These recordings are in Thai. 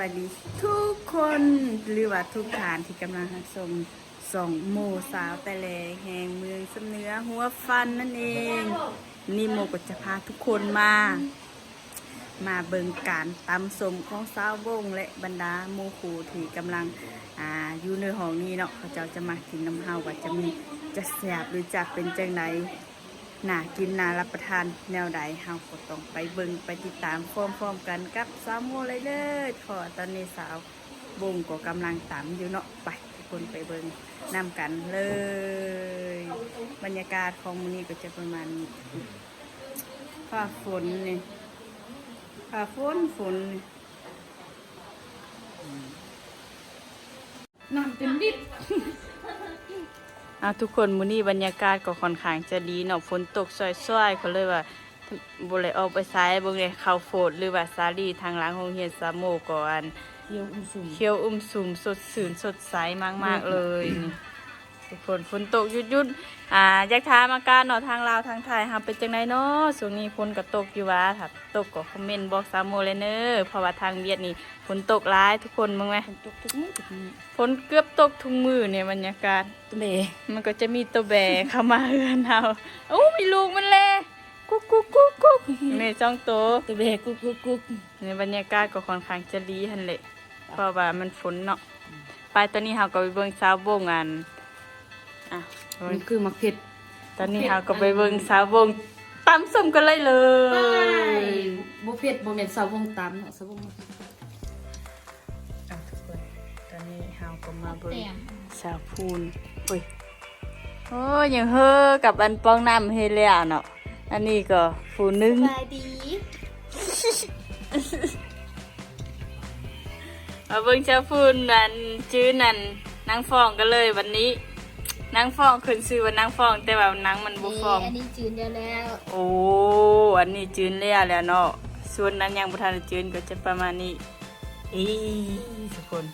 วัสดีทุกคนหรือว่าทุกฐานที่กำลังรับชมสองโมสาวแต่แลแห่งเมืองสำเนื้อหัวฟันนั่นเอง นี่โมก็จะพาทุกคนมา มาเบิงการตำสมของสาววงและบรรดาโมครูที่กำลังอ่าอยู่ในห้องนี้เนาะเขาเจ้าจะมากินน้ำเฮาว่าจะมีจะแสบหรือจะเป็นจังไดน่ากินน่ารับประทานแนวใดเฮาก็ต้องไปเบิงไปติดตามพร้อมๆกันกับสาวโมเลยเด้อขอตอนนี้สาววงก็กำลังตำอยู่เนาะไปทุกคนไปเบิงนำกันเลย บรรยากาศของมื้อนี้ก็จะประมาณนี้ฟ้าฝนนี่ค่ะฝนฝนน้ำเต็มดิบ อะทุกคนมื้อนี้บรรยากาศก็ค่อนข้างจะดีเนาะฝนตกช่อยๆก็เลยว่าบ่ได้ออกไปไสายบ่ได้เข้าโฟดหรือว่าสาลีทางหลังโรงเรียนสามโมก่อนเยี่ยวอุ้มสุ่มเขียวอุ้มสุมสดชื่นสดใสมากๆเลยนี่ ทุกคนฝนตกหยุดๆอ่าอยากถามอาการเนาะทางลาวทางไทยเฮาเป็นจังไดเนาะช่วงนี้ฝนก็ตกอยู่ว่าถ้าตกก็คอมเมนต์บอกสามโมเลยเด้อเพราะว่าทางเวียดนี่ฝนตกหลายทุกคนมึงไหมฝนตกทุกมื้อทุกมื้อฝนเกือบตกทุกมือเนี่ยบรรยากาศตัวเบมันก็จะมีตัวแบกเข้ามาเฮือนเราโอ้มีลูกมันแลกุ๊กกุ๊กกุ๊กกุ๊กแม่จ้องโตวตัวเบกุ๊กกุ๊กกุ๊กในบรรยากาศก็ค่อนข้างจะดีหันเลยเพราะว่ามันฝนเนาะไปตอนนี้เราก็ไปเบิ่งสาววงอัน อะเบิ่มังนคือมักเผ็ดตอนนี้เราก็ไปเบิ่งสาววงตำส้มกันเลยเลยบ่เผ็ดบ่แม่นสาววงตำเนาะสาววงอะทุกคนตอนนี้เราก็มาเบิ่งสาวพูนโอ้ยโอ้ยยังเฮอกับอันป้องน้ำเฮดแล้วเนาะอันนี้ก็ฟูนึงบายดีมาเบิ่งชาวพูนนันชื่อนันนางฟองกันเลยวันนี้ นางฟองขึ้นชื่อว่านางฟอง แต่ว่านางมันบุฟอง อันนี้จืนเดียวแล้วโอ้อันนี้จืนแล้วแล้วเนาะส่วนนั้นยังบุทันได้จืนก็จะประมาณนี้อีทุกคน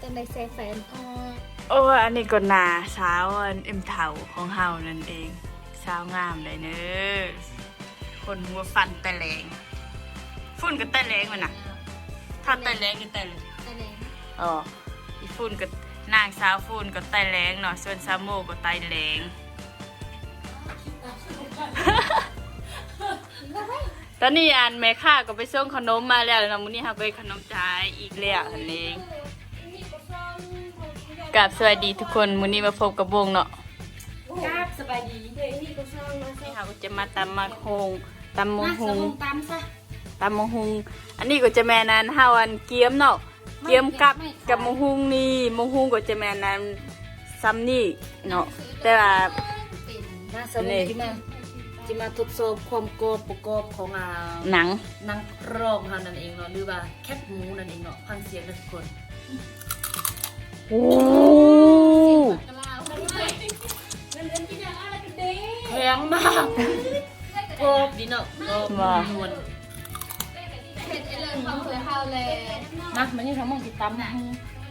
ต้องได้ใส่แฟนออกโอ้อันนี้ก็หนาสาวอันเอ็มเถาของเฮานั่นเอง สาวงามเลยเนอะคนหัวฟันแต่แรงฝุ่นก็แต่แรงมันน่ะถ้าแต่แรงก็แต่แรงอันนี้อ๋ออีฝุ่นก็ นางสาวฝุ่นก็แต่แรงเนาะส่วนสาวโมก็ไตแรงตอนนี้อันแม่ค้าก็ไปส่งขนมมาแล้วเนาะมื้อนี้เฮาก็ได้ขนมจ่ายอีกแล้วนั่นเองกับสวัสดีทุกคนมื้อนี้มาพบกับวงเนาะครับสบายดีนี่เขาก็จะมาตำมะฮงตำมะมาฮสาวงวงตำซะตำมะฮงอันนี้ก็จะแม่นันเฮาอันเกี๊ยมเนาะ เกี๊ยมกับไม่ค่ะกับมะฮุงนี่มะฮุงก็จะแม่นันซ้ำนี่เนาะแต่ว่ามาสาววงที่มาที่มาทดสอบความกรอบประกอบของอ่าหนังนางรองเฮานั่นเองเนาะหรือว่าแคบหมูนั่นเองเนาะฟังเสียงกันทุกคนโอ้กลาวแข็งมากกรอบดีเนาะกรอบนวลเผ็ดไอ้เลย ความเผื่อเฮาเลยมามันนี่ทั้งหมดติดตามนะ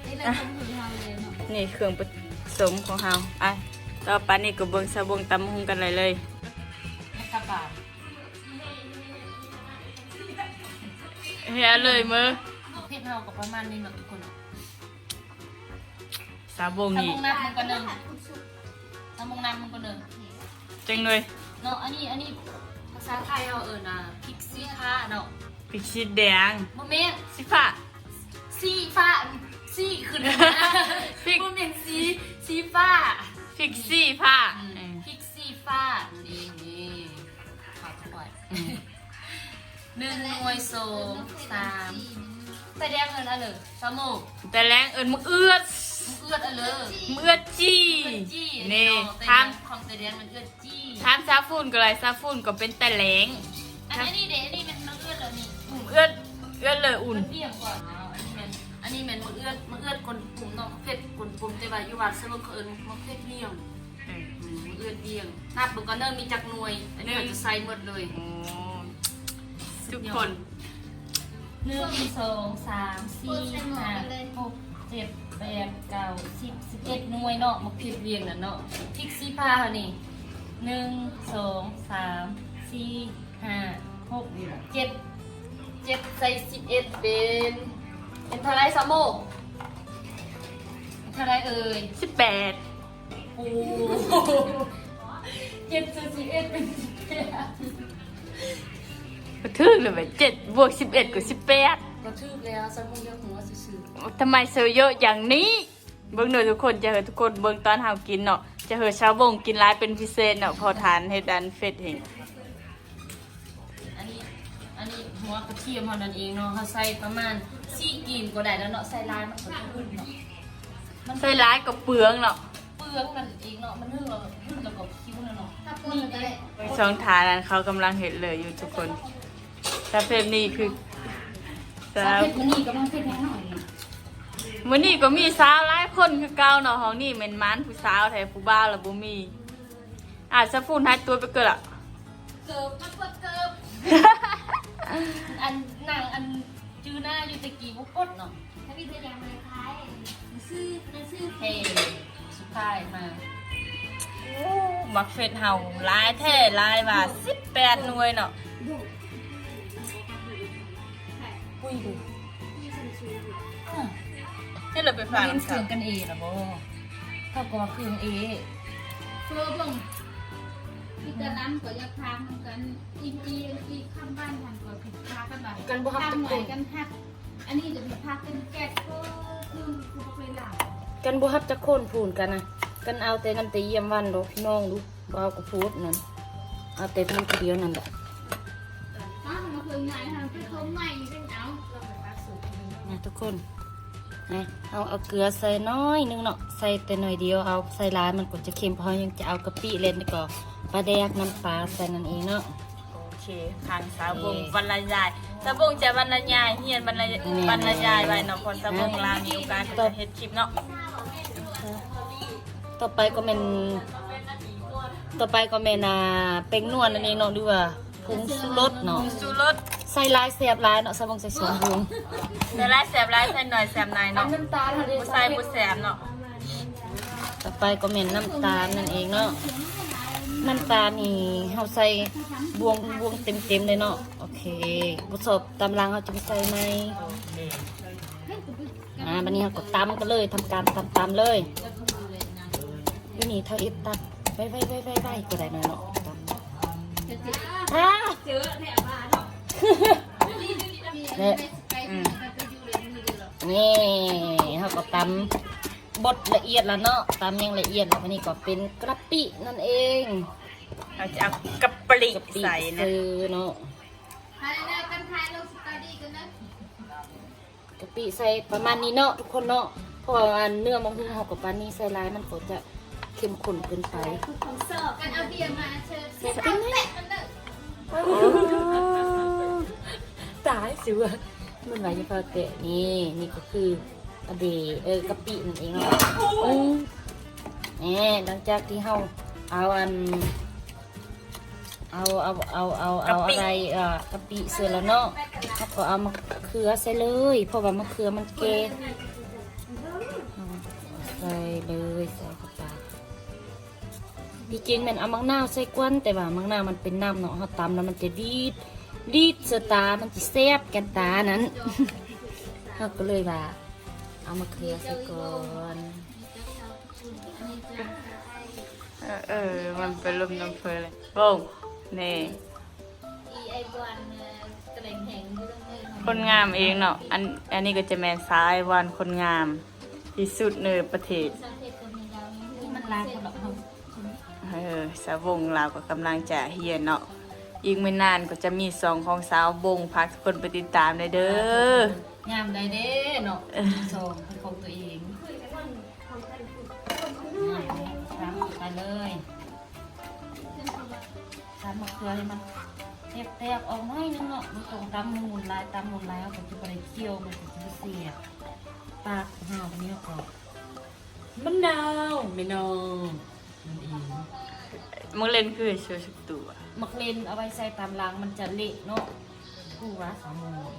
นี่เลยความเผื่อเฮาเลยเนาะนี่เครื่องผสมของเฮาอะต่อไปนี่ก็เบิ่งซะวงตำหุงกันเลยเลยกระบาดเฮียเลยมือเพชรเฮากับประมาณนี้เนาะทุกคนสาววงนี่โมงน้ำมันก็หนึ่งสามโมงน้ำมันก็หนึ่งจังเลยเนาะอันนี้อันนี้ภาษาไทยเฮาเอิ้นอะพริกซีฟ้าเนาะ พริกชีแดงบ่แม่นสิฟ้าซีฟ้าซีขึ้นพริกบ่แม่นซีซีฟ้าพริกซี่ผ้าพริกซีฟ้านี่นี่ขอบคุณหนึ่งหน่วยสองสามแต่แดงเอิ้นอะเลยสามโมงแต่แรงเอิญมึงเอือดมันเอื้อดอะเลยมึงเอือดจี้จี้นี่ทาทางของแต่แดงมันเอื้อดจี้ ทานซาฟูนก็เลยซาฟูนก็เป็นแต่แรงอันนี้เด็อันนี้ เอือดเอือดเลยอุ่นมันเบี่ยงกว่าเนาะอันนี้มันอันนี้มันมันเอื้อดมันเอื้อดคนปุ่มเนาะเผ็ดคนปุ่มแต่ว่าอยู่วัดเสมอเขาเอิ้นมันเผ็ดเบี่ยงอืมมันเอื้อดเบี่ยงนับเบิ่งก่อนเด้อมีจักหน่วย อันนี้เราจะใส่หมดเลยโอ้ทุกคนหนึ่งสองสามสี่ห้าหกเจ็ดแปดเก้าสิบสิบเอ็ดหน่วยเนาะมันเผ็ดเบี่ยงน่ะเนาะพริกซีฟ้าค่ะนี่หนึ่งสองสามสี่ห้าหกเจ็ดเเจ็ดใส่สิบเอ็ดเป็นเป็นเท่าไรสามโมกเท่าไรเอ่ยสิบแปดโอ้เจ็ดใส่สิบเอ็ดเป็นสิบแปดกระทึกเลยไปเจ็ดบวกสิบเอ็ดกับสิบแปดก็ทืบแล้วสามโมงเดียวหัวซื่อทำไมเซอร์เยอะอย่างนี้เบิ่งหน่อยทุกคนจะเห็นทุกคนเบิ่งตอนเฮากินเนาะจะเห็นชาวบงกินร้ายเป็นพิเศษเนาะพอทานให้ดันเฟ็ดเห็นๆอันนี้ อันนี้หัวกระเทียมเท่านั้นเองเนาะเขาใส่ประมาณสี่กีบก็ได้แล้วเนาะใส่ลายมันก็จะขึ้นเนาะมันใส่ร้ายกับเปลืองเนาะเปลืองมันเองเนาะมันหึ่งเราหึ่งแล้วก็คิ้วเนาะเนาะถ้าพูดมันก็ได้ช่องทานนั้นเขากำลังเห็นเลยอยู่ทุกคนแต่เพลนี้คือสาสาววเพชรมันนี่ก็ต้องเพชรแห้งหน่อยมื้อนี้ก็มีสาวหลายคนคือเก่าเนาะห้องนี้แม่นมันผู้สาวแท้ผู้บ่าวแล้วบ่มี อาจจะพูดหายตัวไปเกิดละเกิบมันก็เกิบ อันหนังอันจื้อหน้าอยู่ตะกี้บุกดเนาะถ้าพี่เธออยากมาคล้ายซื้อซื้อเฮ้สุดท้ายมามักเฟซเฮาหลายแท้หลายว่า18หน่วยเนาะปุ้ยดูให้เราไปฟังเล่นเครื่องกันเองนะโบเท่ากับเครื่องเอเฟอร์บัง พี่ตะนั้นก็อยากทางกันอีอีอีข้างบ้านทันก็ผิดพากันแบบทางหน่อยกันพักอันนี้จะผิดพากันแก๊สก็คือคือไปหลังกันบุฮับจะโค่นผูนกันนะกันเอาแต่น้ำตีเยี่ยมวันดูพี่น้องดูบ่เอากระพูดนั่นเอาแต่น้ำเดียวนั่นแหละอ้าวมาคืนไหนทางที่เขาใหม่เป็นเอานะทุกคนนะเอาเอาเกลือใส่น้อยนึงเนาะใส่แต่หน่อยเดียวเอาใส่ร้ายมันก็จะเค็มเพอยังจะเอากะปิเล่นดีกว่า ปลาแดกน้ำปลาใส่นั่นเองเนาะ โอเคทางสาวบงบรรยายสาวบงจะบรรยายเฮียนบรรยายบรรยายไว้เนาะคนสาวบงลามีโอกาสจะเฮ็ดคลิปเนาะต่อไปก็เป็นต่อไปก็เป็นอ่าเป็งนวลนั่นเองเนาะหรือว่าผงชูรสเนาะสูรสใส่ลายเสียบลายเนาะสมองใส่สองพวงแต่ลายแสบลายใส่หน่อยแสบหน่อยเนาะน้ำตาลผู้ใส่ผู้แสบเนาะต่อไปก็เป็นน้ำตาลนั่นเองเนาะ น้ำตาลนี่เฮาใส่บวงบวงเต็มเต็มเลยเนาะโอเคบุษบตำลังเราจะไปใส่ไหมอ่าวันนี้เราก็ตำกันเลยทำการตำตำเลยยูนี่เท่าเอฟตัดไว้ไว้ไว้ไว้ไว้ก็ได้หน่อยเนาะตำฮ่าเจอแถวบ้านเนาะเนี่ยเลยมือเดียวนี่เขาก็ตำ บดละเอียดแล้วเนาะตำยังละเอียดแล้ววันนี้ก็เป็นกระปินั่นเองเราจะเอากะปริกะปิใส่นะซื้อเนาะถ่ายเลยกันถ่ายลงสตอรี่กันนะกะปิใส่ประมาณนี้เนาะทุกคนเนาะเพราะว่าเนื้อมังคุดเขากับปานนี้ใส่ลายมันก็จะเข้มข้นเกินไปเสิร์ฟกันเอาเบียร์มาเชิญเสิร์ฟแตะกันเลยตายสิวะมันไหลจะพอเตะนี่นี่ก็คือ อะเดเออกะปินั่นเองเนาะโอ้นี่หลังจากที่เฮาเอาอันเอาเอาเอาเอาเอาอะไรอ่ากะปิเสือแล้วเนาะเขาก็เอามะเขือใส่เลย เพราะว่ามะเขือมันเกใส่เลยใส่เข้าไปที่จริงมันเอามังนาวใส่กวนแต่ว่ามังนาวมันเป็นน้ำเนาะเขาตำแล้วมันจะดีดดีดเสอตามันจะแซ่บกันตานั้นเขาก็เลยว่า เอามะเขือใส่ก่อนเออเออมันเป็นลมน้ำเพลเลยบงนี่อีไอตัวกระเด็งแหงเรื่องเลยคนงามเองเนาะอันอันนี้ก็จะแมนซ้ายวันคนงาม ที่สุดในประเทศสังเกตกันมีดาวนี้มันลายคนละเขาเออสาวบงเราก็กำลังจะเฮียนเนาะอีกไม่นานก็จะมีสองของสาวบงพักทุกคนไปติดตามเลยเด้อ งามได้เด้เนาะสองเป็นของตัวเองทำไปเลยทำมะเขือให้มันแตกๆออกหน้อยนึงเนาะมันตรงตำมูลลายตำมูลลายเอาไปจะไปเคี่ยวมันจะเสียปากห่าวนี้ก็มะนาวไม่นองนั่นเองมึงเล่นคือโชว์ชุกตัวมักเลนเอาไว้ใส่ตามล้างมันจะเละเนาะผู้ว่าสามโมง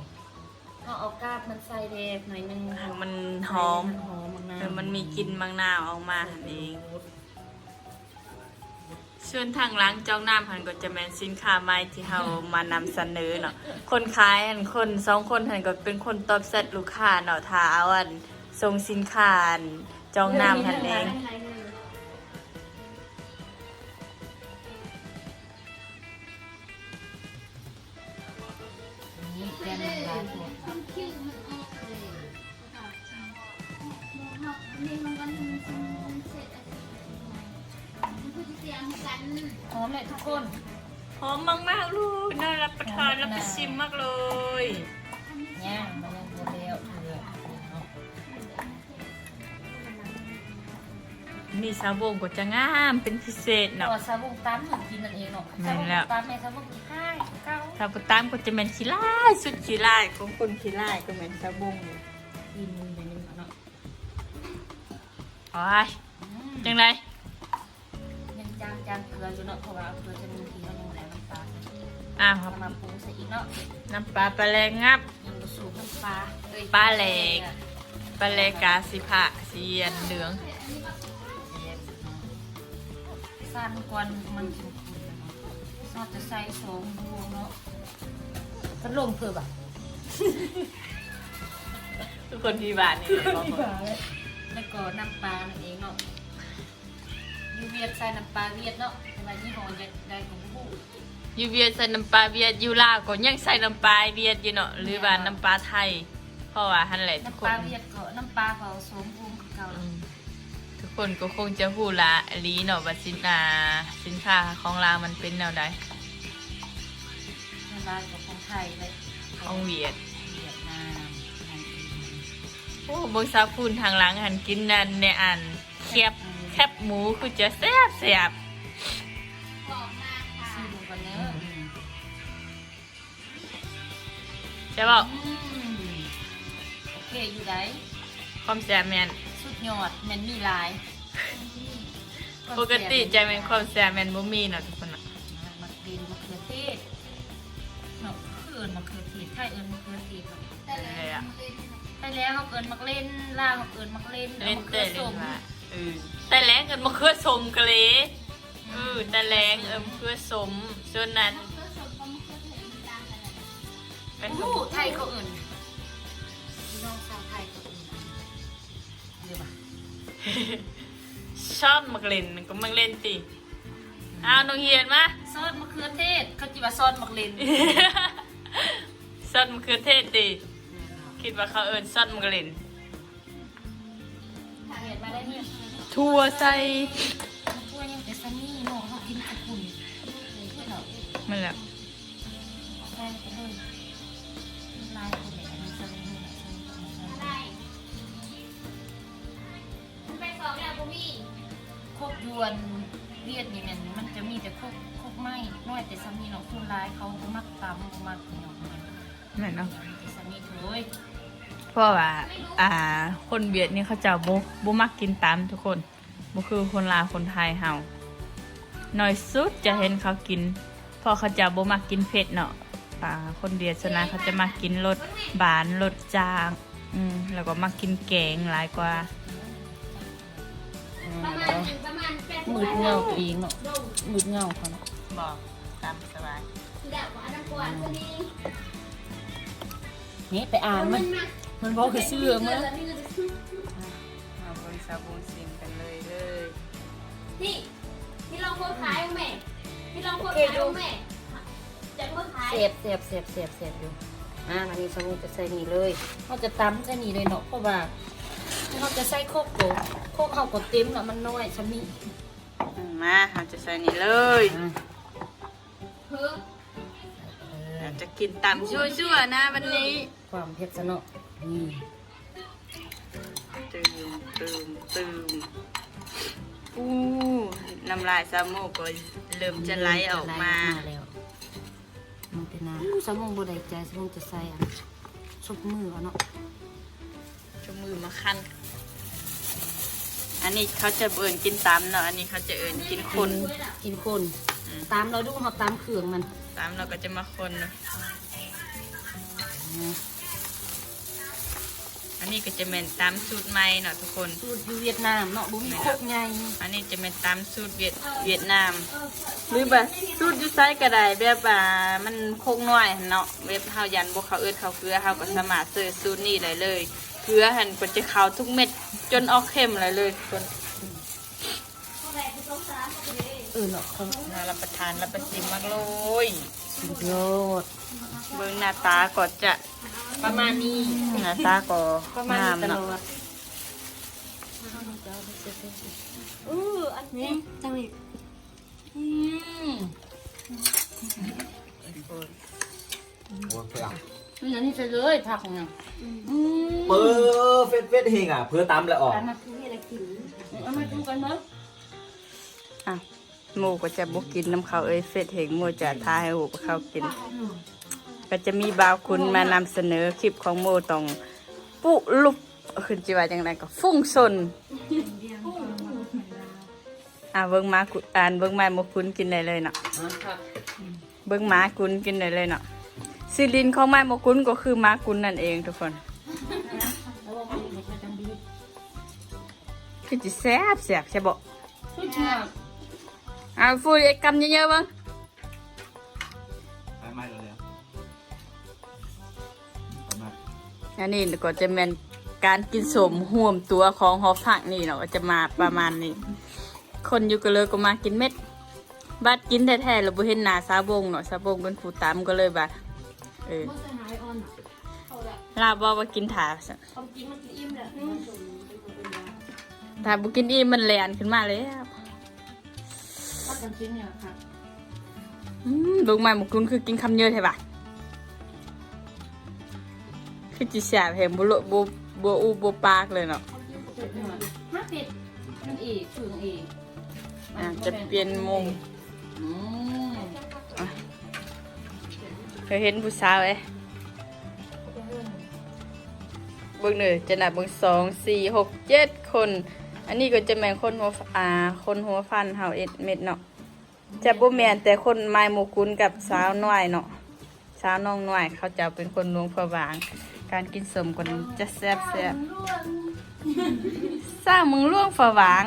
เอาเอากาบมันใส่แดงหน่อยนึงมันหอมหอมมากเออมันมีกลิ่นมังนาวออกมาหั่นเองสส่วนทางหล้างจองน้ำหันก็จะแมนสินค้าใหม่ที่เรามานำเสนอเนาะคนขายอันคนสองคนหันก็เป็นคนตอบแซดลูกค้าเนาะถ้าเอาอันส่งสินค้าอันจองน้ำหันเอง นี่มันก็มันเสร็จมันคือเสียงกันหอมเลยทุกคนหอมมากๆลูกน่ารับประทานรับประชิมมากเลยย่างมันยังบ่แล้วเดือดเนาะนี่ซาบงก็จะงามเป็นพิเศษเนาะซาบุงตั้มกินนั่นเองเนาะซาบงตั้มแม่ซาบุงห้าเก้าถ้าปตามก็จะเป็นขี้ไล่าสุดขี้ไล่าของคนขี้ไล่าก็เหมือนซาบงอยู่ โอ้ยจังไรยังจางจางเกลืออยู่เนาะเพราะว่าเกลือจะมีทีเขายังแหลมน้ำปลาอ้าวครัเอาบมาปรุงใส่อีกเนาะน้ำปลาปลาแรงงับ ยังบ่สูบน้ำปลาเอ้ยปลาแหลกปลาแรงกาสิผะสีอันเหลืองสั้นกวนมันกินคุณเนาะซอสจะใส่สองดวงเนาะพัดลมเพิ่มอะทุกคนที่บ้านนี่บอกว่า แล้วก็น้ำปลานั่นเองเนาะยูเวียดใส่น้ำปลาเวียดเนาะเวลายี่ห้อจะได้ของผู้อยู่เวียดใส่น้ำปลาเวียดอยู่ลาวก็ยังใส่น้ำปลาเวียดอยู่เนาะหรือว่าน้ำปลาไทย เพราะว่าหันแหละทุกน้ำคปลานเวียดก็น้ำปลาเขาสมบูรณ์เก่าอืมทุกคนก็คงจะพูดละอลีเนาะว่าสินอ่าสินค้าของลาวมันเป็นแนวใดเวลากับของไทยเลยของเวียด อ้เบงซาพูนทางหลังหันกินนั่นในอันแคบแคบหมูคือจะแซ่บแซ่บบอกมาค่ะซีดูกันเนื้ออใช่ป่ะอืมโอเคอยู่ไหนความแซ่บแมนสุดยอดแมันมีหลายปกติใจแมนความแซ่บแมนบ่มีเนาะทุกคนเนาะมะเขือมะเขือเทศเนาะคือเอิญมะเขือเทศไทยเอิญมะเขือเทศเนาะ แต่เลย มันเลยไปแล้วเขาเอิญมักเล่นล่างเขาเอิญมักเล่นเล่นมะขืแต่อเล่ส้นมว่าเออแต่แรงเกินมะเขือสมกะเลยเออแต่แรงเออมะเขือสมส่วนนั้นเพื่อสมก็มันก็เห็นมันต่างกันเลยเป็นโอ้ไทยเขาเอิญพี่น้องชาวไทยเขาเอิญเดี๋ยวมาชอบมักเล่นก็มักเล่นติอ้าวน้องเฮียนมาซอสมะเขือเทศเขาจิว่าซอสมักเล่นซอสมะเขือเทศติ คิดว่าเขาเอิ้นซอสมักเล่นเห็นมาได้เนี่ยทั่วใส่ช่วยยังแต่ซันนี่เนาะเขากินกับคุณเนาะมันแหละใช่ไปเลยลายคนไหนมีซันนี่นะซันนี่ซันได้มันไปสองแล้วบ่มีโคกยวนเวียดนี่มันมันจะมีแต่โคกโคกไม้น้อยแต่ซันนี่เนาะคุณลายเขาบ่มักตำบ่มักเนาะมันแม่นเนาะแต่ซันนี่เถอย เพราะว่า อ่า คนเวียดนี่เขาจะบ่บ่มักกินตามทุกคนบ่คือคนลาวคนไทยเฮาน้อยสุดจะเห็นเขากินเพราะเขาจะบ่มักกินเผ็ดเนาะอ่า คนเวียดส่วนใหญ่เขาจะมักกินรสบานรสจาง อืมแล้วก็มักกินแกงหลายกว่าประมาณถึงประมาณแปดมืดเงาตัวเองเนาะมืดเงาเขาเนาะบอกตามสบายคือแบบว่าน้ำกวนคนนี้นี่ไปอ่านมัน มันบอกคือเสื้อมั้งมาบนซาบูซิมกันเลยเลยนี่ที่ลองโพสขายเอาแม่ที่ลองโพสขายเอาแม่จะโพสขายเสียบเสียบเสียบเสียบเสียบอยู่อ่าอันนี้สมมุติจะใส่นี่เลยเขาจะตำใส่นี่เลยเนาะเพราะว่าเขาจะใส่โคกโตโคกเขาก็เต็มแล้วมันน้อยสมีอืมมาเราจะใส่นี่เลยอ่าเพิ่มเราจะกินตามชั่วๆนะวันนี้ ความเผ็ดซะเนาะ นี่ตืมตืมตืมอู้น้ำลายซาโมก็เริ่มจะไหลออกมาแล้วมันเป็นน้ำสมองบไดใจสมองจะใส่อันซุปมือเอาเนาะจมือมาคั้นอันนี้เขาจะเอินกินตามเนาะอันนี้เขาจะเอินกินคนกินคนอืมตามเราดูเขาตามเครื่องมัน ตามเราก็จะมาคนเนาะ อันนี้ก็จะเป็นตามสูตรใหม่เนาะทุกคน สูตรอยู่เวียดนามเนาะบ่มีโคกใหญ่อันนี้จะเป็นตามสูตรเวียดเวียดนาม หรือแบบสูตรอยูไซก็ได้แบบว่ามันคงน้อยหั่นเนาะแบบเฮายันบ่เขาเอิ้นเขาเกลือเฮาก็สามารถเสิร์ชสูตรนี้ได้เลยเกลือหั่นก็จะเข้าทุกเม็ดจนออกเข้มเลยเลยทุกคนเออเนาะเขาน่ารับประทานรับประชิมมากเลย สุดยอดเบิ่งหน้าตาก็จะประมาณนี้ หน้าตาก็ประมาณงามนี้ตลเนาะอดอู้อันนี้จังอีกอืมโอ้ยเพื่อนนี่อันนี้จะเลยผักของยังอืมเปิดเฟสเฟสเฮงอะ เพื่อตามแล้วออกเอามากินอะไรกินเอามาดูกันเนาะอะ หมูก็จะบ่กินน้ำเขาวเอ้ยเฟซเหงหมูจะทาให้หูกับเขากิน ก็จะมีบาวคุณมานำเสนอคลิปของโมต้องปุลุบขึ้นจิว่าจังไดก็ฟุ้งซนอ่าเบิ่งมากุอ่านเบิ่งไม้มคุณกินได้เลยเนาะครับเบิ่งหมาคุณกินได้เลยเนาะซิลินของไม้มคุณก็คือหมาคุณนั่นเองทุกคนแล้วว่ามันไม่ใช่จังดีคือจิแซ่บแซ่บใช่บ่สุดยอด อ่าฟูดไอ้กำเยอะๆเบิ่งไม่ไม่เลยมาอันนี้ก็จะเป็นการกินสมห่วมตัวของหอผักนี่เนาะก็จะมาประมาณนี้ คนอยู่ก็เลยก็มากินเม็ดบัดกินแท้ๆเราบ่เห็นหน้าสาบงเนาะสาบงเป็นผู้ตามก็เลยว่าเออมันจะหายอ่อนเขาละลาบอกว่ากินถาซะความจริงมันจะอิ่มแหละถ้าบ่กินอิ่มมันแลนขึ้นมาแล้ว ก็จริงๆเนี่ยค่ะอืมลูกไม้หมกคุณคือกินคำเยอะใช่ปะคือจิแสบเห็นบุโลบุบัอูบัปากเลยเนาะสุดยอดห้าเป็ดมันอีกถึงอีกอะจะเปลี่ยนมุมอืมเคยเห็นผู้สาวเอ้เบิ่งเลยจะนับเบิ่งสองสี่หกเจ็ดคน อันนี้ก็จะแม่นคนหัวฟอ่าคนหัวฟันเฮาเอ็ดเม็ดเนาะจะบ่แม่นแต่คนไม้หมกคุณกับสาวน้อยเนาะสาวน้องน้อย เขาจะเป็นคนลวงพระวาง การกินสมกันจะแซ่บแซ่บสร้างเมืองล่วงฝาหวาง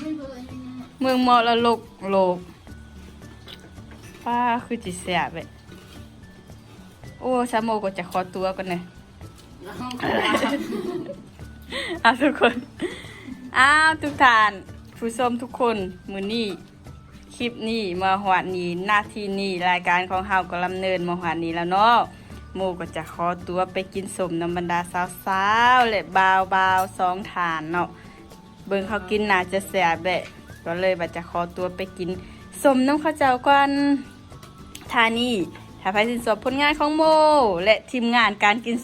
ไม่เบื่อยังไงเมืองมรลกโลกป้าคือจิแซ่บเว้ยโอ้ซาโมก็จะขอตัวกันเลยแล้วอ้าวทุกคน อ้าวทุกท่าน ผู้ชมทุกคนมือนี้คลิปนี้มาหวานนี้หน้าที่นี้รายการของเฮาก็ลำเนินมาหวานนี้แล้วเนาะโมก็จะขอตัวไปกินสมน้ำบรรดาสาวๆและบาวบาวๆสองฐานเนาะเบิ่งเขากินน่าจะแสบแหละก็เลยบัดจะขอตัวไปกินสมน้ำข้าวเจ้ากันทานี่ถ้าใครสินสอบผลงานของโม และทีมงานการกิน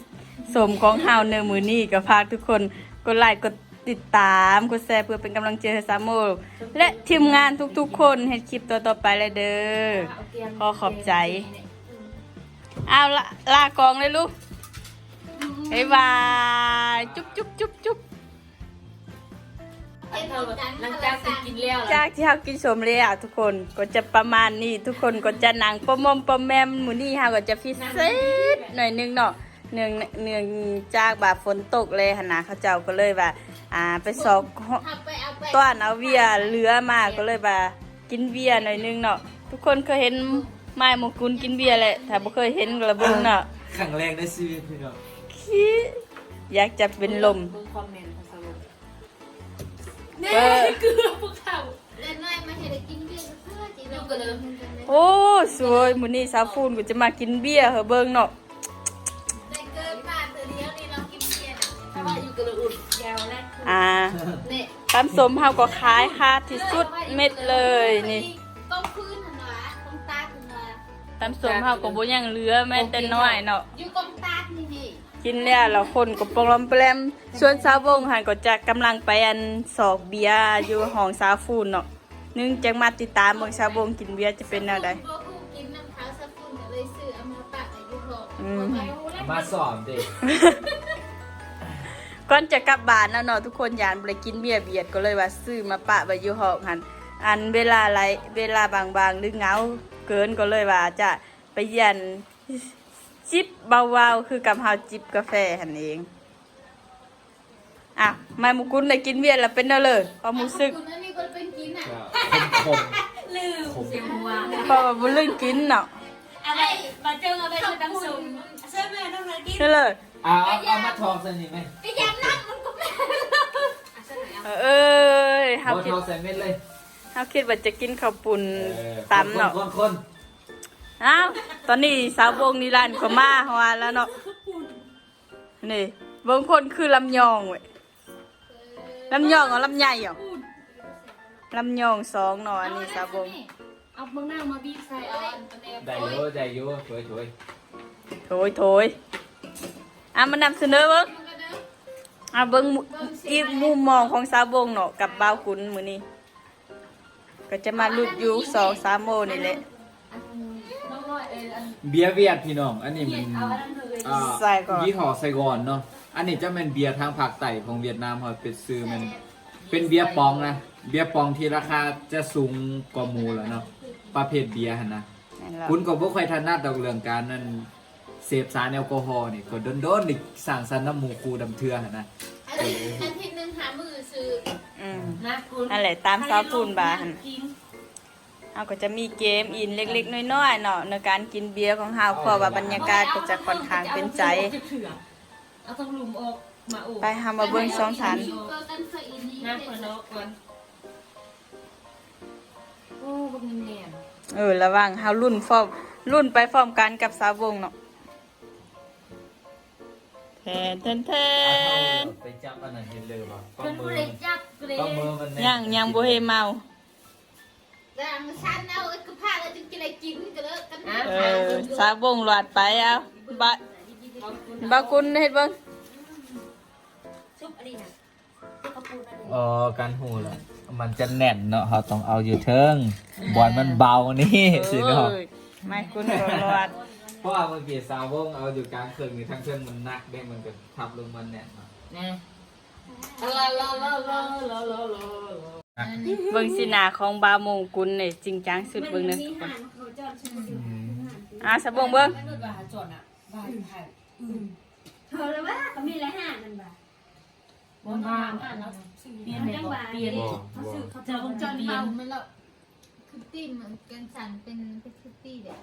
สมของเฮาในมือนี้ก็ฝากทุกคนกดไลค์กด ติดตามกดแชร์เพื่อเป็นกำลังใจให้สามโมและทีมงานทุกๆ คนให้คลิปตัวต่อไปเลยเด้อขอขอบใจเอาละลากองเลยลูกบ๊ายบายจุ๊บจุ๊บจุ๊บจุ๊บหลังจากที่กินแล้วล่ะจากที่เรากินสมแล้วทุกคนก็จะประมาณนี้ทุกคนก็จะหนังปะมอมปะแมมหมูนี่เราก็จะพิเศษหน่อยนึงเนาะเนื่องเนื่องจากแบบฝนตกเลยหนนะเขาเจ้าก็เลยว่า อ่าไปสอกเอาไปเอาไปต้อนเอาเวียเหลือมาก็เลยว่ากินเบียร์หน่อยนึงเนาะทุกคนเคยเห็นไม้หมกุลกินเบียร์แหละถ้าบ่เคยเห็นก็ระเบิงเนาะครั้งแรกในชีวิตพี่น้องขี้อยากจะเป็นลมเบิ่งคอมเมนต์ของสาวเออเล่นน้อยมาให้ได้กินเบียร์เพื่อจีเราก็เลยโอ้สวยมื้อนี้สาวฟูนก็จะมากินเบียร์เหอะเบิ่งเนาะ อุดยาวแรกอ่าเนี่ยตำสมเฮาก็ขายค่าที่สุดเม็ดเลยนี่ต้มพื้นหันวะต้มตาหันวะตำสมเฮาก็บ่ยังเหลือแม้แต่น้อยเนาะอยู่กองตานี่นี่กินแล้วแล้วคนก็ปองลอมแปลมส่วนสาววงหันก็จะกำลังไปอันสอกเบียร์อยู่ห้องสาวฟูนเนาะนึงจังมาติดตามเบิ่งสาววงกินเบียร์จะเป็นแนวใดบ่ฮู้กินน้ำขาวสะพุ่นก็เลยซื้อเอามาปะอายุหกอืมมาสอนเด็ก ก่อนจะกลับบ้านแล้วเนาะทุกคนยานบ่ไปกินเบียร์เบียดก็เลยว่าซื้อมาปะไว้อยู่ห้องหันอันเวลาไรเวลาบางๆหรือเหงาเกินก็เลยว่าจะไปเยียนจิบเบาๆคือกับเฮาจิบกาแฟหันเองอะแม่มุกุลได้กินเบียร์แล้วเป็นเด้อเลยความรู้สึกคุณอันนี้ก็เป็นกินอะคมลืมคมเสียงหัวเพราะว่าบ่ลืมกินเนาะอะไรมาเจอเอาไปคือน้ำซุปเสื้อแม่ต้องมากิน เด้อเลย เอาเอาเอามาทองใส่นี่ไหมไอ้ยามนั่งมันก็ไม่เอ้ยเฮาเอาคิทดองใส่เม็ดเลยเฮาคิดว่าจะกินข้าวปุ้นเออตำเนาะคนคนอ้าวตอนนี้สาววงนิรันดร์ก็มาฮว่าแล้วเนาะนี่บางคนคือลำยองเว้ยลำยองเอาลำใหญ่เหรอลำยองสองเนาะอันนี้สาววงเอาเมืองหน้ามาบีบใส่เอาอันอันนี้ได้อยู่ได้อยู่สวยสวยโถยโถย อะมานำเสนอเบิ้งอะเบิ้งมุอีกมุมมองของสาววงเนาะกับบ่าวขุนมื้อนี้ก็จะมาลุดอยู่สองสามโมงนี่แหละอันน้องน้อยเอออันเบียร์เวียดพี่น้อง อันนี้มันเอาอันนั้นเลยอ่าใส่ก่อนยี่ห้อไซกอนเนาะ อันนี้จะเป็นเบียร์ทางภาคใต้ของเวียดนามเขาเป็นซื้อมัน เป็นเบียร์ปองนะ เบียร์ปองที่ราคาจะสูงกว่าหมูแล้วเนาะ ประเภทเบียร์หั่นนะนั่นล่ะคุณก็บ่ค่อยถนัดดอกเรื่องการนั่น เสพสารแอลกอฮอล์นี่ก็โดนๆนี่สร้างสรรค์น้ำหมูคูดำเทือหั่นนะอันนี้อาทิตย์หนึงหามือซื้ออืม นะคุณนั่นแหละตามสาวปูนบาหั่นเราก็จะมีเกมอินเล็กๆ น้อยๆเนาะในการกินเบียร์ของเฮาเพราะว่าบรรยากาศก็จะค่อนข้างเป็นใจ เอาต้องลุมออกมาโอ้ไปหามาเบิ่งสองสันก็กันเคยอินนี่น้าคนนอกก่อนโอ้บักเนียนเออระหว่างเฮารุ่นฟอมรุ่นไปฟอมกันกับสาววงเนาะแทนแทนแทนไปจับอันนั้นเห็นเลยว่าเพิ่นบ่ได้จับเลยก็มือมันยังยังบ่เฮเมาแต่มันชันเอาไอ้กระเพาะแล้วจึงจะได้กินก็เลยกันเออสาววงหลอดไปเอาบะบากุนเฮ็ดเบิ่งซุปอันนี้นะกระปูนอันนี้อ๋อการหูล่ะมันจะแน่นเนาะเขาต้องเอาอยู่เทิงบอลมันเบานี่สิเนาะเออไม่กุนก็หลอดเพ ราะว่าเมื่อกี้สาววงเอาอยู่กลางเครื่องนี่ทั้งเครื่องมันหนักได้มันก็ทับลงมันแน่นเนาะนะลาลาลาลาลาลาลาเบิ่งสิหน้าของบาวมงกุลนี่จริงจังสุดเบิ่งเด้ออะสาวงเบิ่งเธอเลยว่าเขามีอะไรห้านั่นบ่าบ้านบ้านอะเนาะเปลี่ยนเลยบอกเปลี่ยนบ่บ่เขาจะวงจรเปลี่ยเบานไม่หรอกคือตี้เหมือนกันสั่นเป็นเป็นคือตี้เด็ก